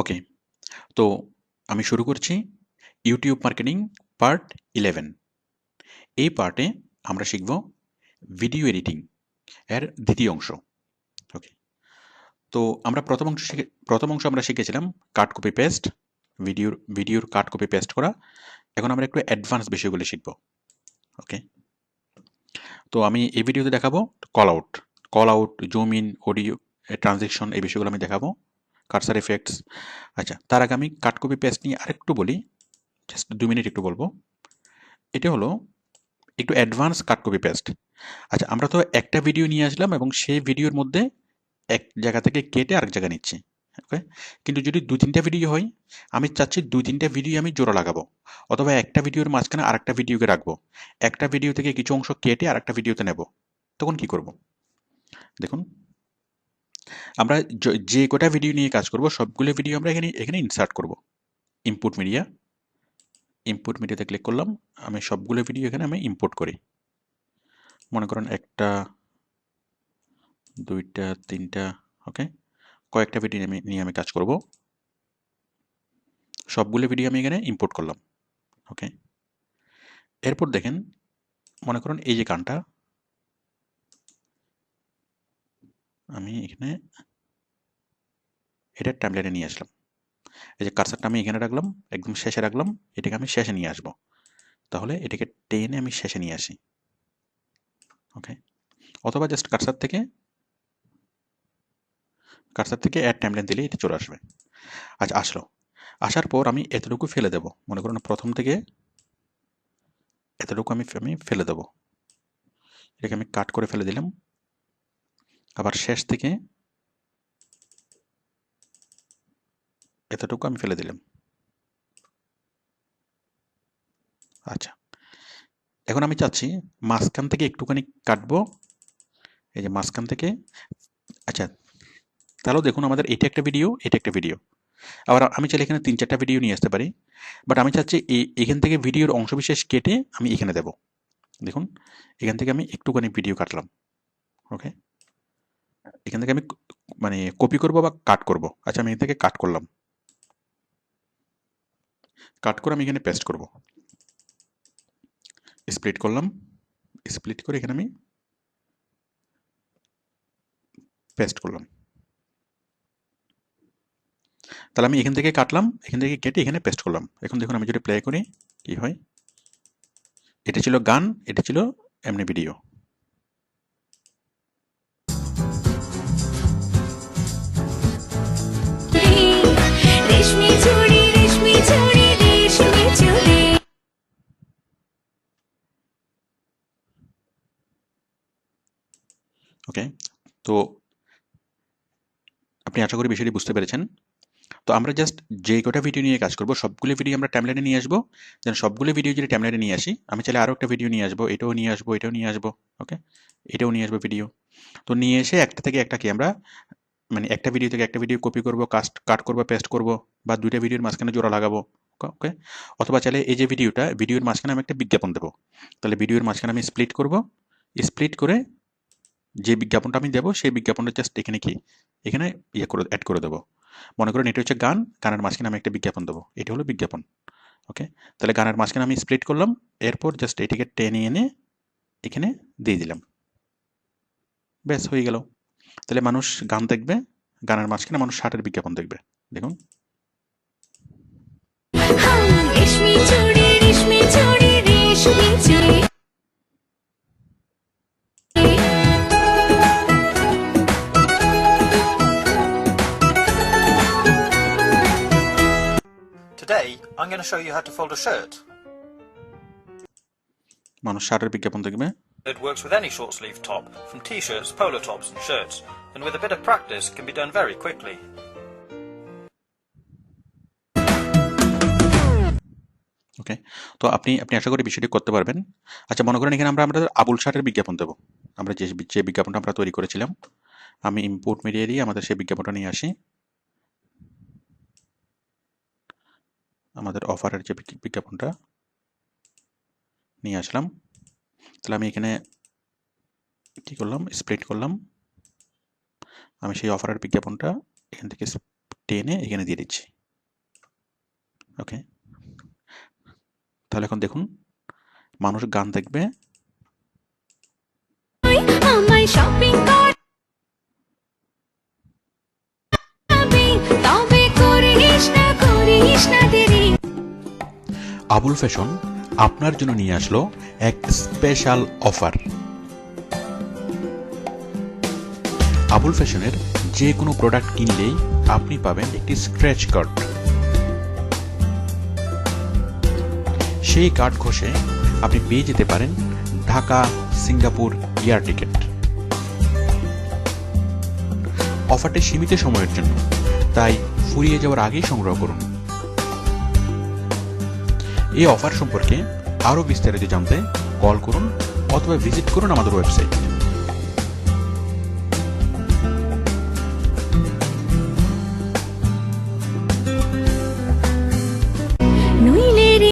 ওকে, তো আমি শুরু করছি ইউটিউব মার্কেটিং পার্ট ইলেভেন এই পার্টে আমরা শিখব ভিডিও এডিটিং এর দ্বিতীয় অংশ। ওকে, তো আমরা প্রথম অংশ শিখে, প্রথম অংশ আমরা শিখেছিলাম কাট কপি পেস্ট ভিডিওর ভিডিওর কাট কপি পেস্ট করা। এখন আমরা একটু অ্যাডভান্স বিষয়গুলো শিখব। ওকে, তো আমি এই ভিডিওতে দেখাবো call out call out zoom in audio transaction এই বিষয়গুলো আমি দেখাবো। কাটসার এফেক্টস আচ্ছা তার আগে আমি কাট কপি পেস্ট নিয়ে আরেকটু বলি। জাস্ট দু মিনিট একটু বলব। এটা হলো একটু অ্যাডভান্স কাট কপি পেস্ট আচ্ছা আমরা তো একটা ভিডিও নিয়ে আসলাম এবং সেই ভিডিওর মধ্যে এক জায়গা থেকে কেটে আরেক জায়গায় নিচ্ছি। ওকে কিন্তু যদি দু তিনটা ভিডিও হয়, আমি চাচ্ছি দু তিনটা ভিডিও আমি জোড়া লাগাবো। অথবা একটা ভিডিওর মাঝখানে আরেকটা ভিডিওকে রাখব। একটা ভিডিও থেকে কিছু অংশ কেটে আরেকটা ভিডিওতে নেব। তখন কি করব? দেখুন আমরা য- কটা ভিডিও নিয়ে কাজ করব, সবগুলো ভিডিও আমরা এখানে এখানে ইনসার্ট করব। ইনপুট মিডিয়া ইনপুট মিডিয়াতে ক্লিক করলাম, আমি সবগুলো ভিডিও এখানে আমি ইম্পোর্ট করি। মনে করেন একটা, দুইটা, তিনটা ওকে কয়েকটা ভিডিও আমি, নিয়ে আমি কাজ করব। সবগুলো ভিডিও আমি এখানে ইম্পোর্ট করলাম ওকে এরপর দেখেন, মনে করুন এই যে গানটা, আমি এখানে এটার টাইমলাইনে নিয়ে আসলাম। এই যে কারসারটা আমি এখানে রাখলাম, একদম শেষে রাখলাম, এটাকে আমি শেষে নিয়ে আসব। তাহলে এটাকে টেনে আমি শেষে নিয়ে আসি। ওকে অথবা জাস্ট কারসার থেকে কারসার থেকে অ্যাড টাইমলাইন দিলে এটা চলে আসবে। আচ্ছা আসলো। আসার পর আমি এতটুকু ফেলে দেব। মনে করুন প্রথম থেকে এতটুকু আমি আমি ফেলে দেব। এটাকে আমি কাট করে ফেলে দিলাম। আবার শেষ থেকে এতটুকু আমি ফেলে দিলাম। আচ্ছা। এখন আমি চাচ্ছি মাঝখান থেকে একটুখানি কাটবো। এই যে মাঝখান থেকে। আচ্ছা তাহলেও দেখুন আমাদের এটা একটা ভিডিও এটা একটা ভিডিও আবার আমি চাইলে এখানে তিন চারটা ভিডিও নিয়ে আসতে পারি। বাট আমি চাচ্ছি এখান থেকে ভিডিওর অংশবিশেষ কেটে আমি এখানে দেব। দেখুন, এখান থেকে আমি একটুখানি ভিডিও কাটলাম। ওকে এখান থেকে আমি মানে কপি করব বা কাট করব। আচ্ছা আমি এখান থেকে কাট করলাম। কাট করে আমি এখানে পেস্ট করব। স্প্লিট করলাম। স্প্লিট করে এখানে আমি পেস্ট করলাম। তাহলে আমি এখান থেকে কাটলাম, এখান থেকে কেটে এখানে পেস্ট করলাম। এখন দেখুন আমি যদি প্লে করি, কি হয়? এটা ছিল গান, এটা ছিল এমনি ভিডিও ওকে? তো আপনি আশা করি বিষয়টি বুঝতে পেরেছেন। তো আমরা জাস্ট যে কটা ভিডিও নিয়ে কাজ করব, সবগুলো ভিডিও আমরা টাইমলাইনে নিয়ে আসব। যেন সবগুলো ভিডিও যদি টাইমলাইনে নিয়ে আসি, আমি চাইলে আরও একটা ভিডিও নিয়ে আসব, এটাও নিয়ে আসব, এটাও নিয়ে আসব, ওকে? এটাও নিয়ে আসব ভিডিও তো নিয়ে এসে একটা থেকে একটা কি আমরা মানে একটা ভিডিও থেকে একটা ভিডিও কপি করব কাস্ট কাট করব পেস্ট করব, বা দুইটা ভিডিওর মাঝখানে জোড়া লাগাবো, ওকে? অথবা চাইলে এই যে ভিডিওটা ভিডিওর মাঝখানে আমি একটা বিজ্ঞাপন দেবো। তাহলে ভিডিওর মাঝখানে আমি স্প্লিট করব। স্প্লিট করে যে বিজ্ঞাপনটা আমি দেবো, সেই বিজ্ঞাপনটা জাস্ট এখানে কি? এখানে ইয়ে করে অ্যাড করে দেবো। মনে করেন এটা হচ্ছে গান, গানের মাঝখানে আমি একটা বিজ্ঞাপন দেবো। এটা হলো বিজ্ঞাপন ওকে তাহলে গানের মাঝখানে আমি স্প্লিট করলাম, এরপর জাস্ট এটিকে টেনে এনে এখানে দিয়ে দিলাম। ব্যাস, হয়ে গেল। তাহলে মানুষ গান দেখবে, গানের মাঝখানে মানুষ শার্টের বিজ্ঞাপন দেখবে। দেখুন। রেশমি চুড়ি রেশমি চুড়ি রেশমি going to show you how to fold a shirt. মানুষ শার্টের বিজ্ঞাপন দেখবে It works with any short sleeve top, from t shirts, polo tops, and shirts, and with a bit of practice, can be done very quickly. ওকে তো আপনি আপনি আশা করি বিষয়টি করতে পারবেন আচ্ছা মনে করেন এখানে আমরা আমাদের আবুল শার্টের বিজ্ঞাপন দেবো আমরা যে যে বিজ্ঞাপনটা আমরা তৈরি করেছিলাম আমি ইম্পোর্ট মিডিয়া দিয়ে আমাদের সেই বিজ্ঞাপনটা নিয়ে আসি আমাদের অফারের যে বিজ্ঞাপনটা নিয়ে আসলাম। তাহলে আমি এখানে কি করলাম? স্প্লিট করলাম। আমি সেই অফারের বিজ্ঞাপনটা এখান থেকে টেনে এখানে দিয়ে দিচ্ছি। ওকে তাহলে এখন দেখুন, মানুষ গান দেখবে। করিস না। আবুল ফ্যাশন আপনার জন্য নিয়ে আসলো এক স্পেশাল অফার আবুল ফ্যাশনের যে কোনো প্রোডাক্ট কিনলেই আপনি পাবেন একটি স্ক্র্যাচ কার্ড সেই কার্ড ঘষে আপনি পেয়ে যেতে পারেন ঢাকা সিঙ্গাপুর এয়ার টিকিট অফারটি সীমিত সময়ের জন্য, তাই ফুরিয়ে যাওয়ার আগেই সংগ্রহ করুন। এই অফার সম্পর্কে আরও বিস্তারিত জানতে কল করুন অথবা ভিজিট করুন আমাদের ওয়েবসাইট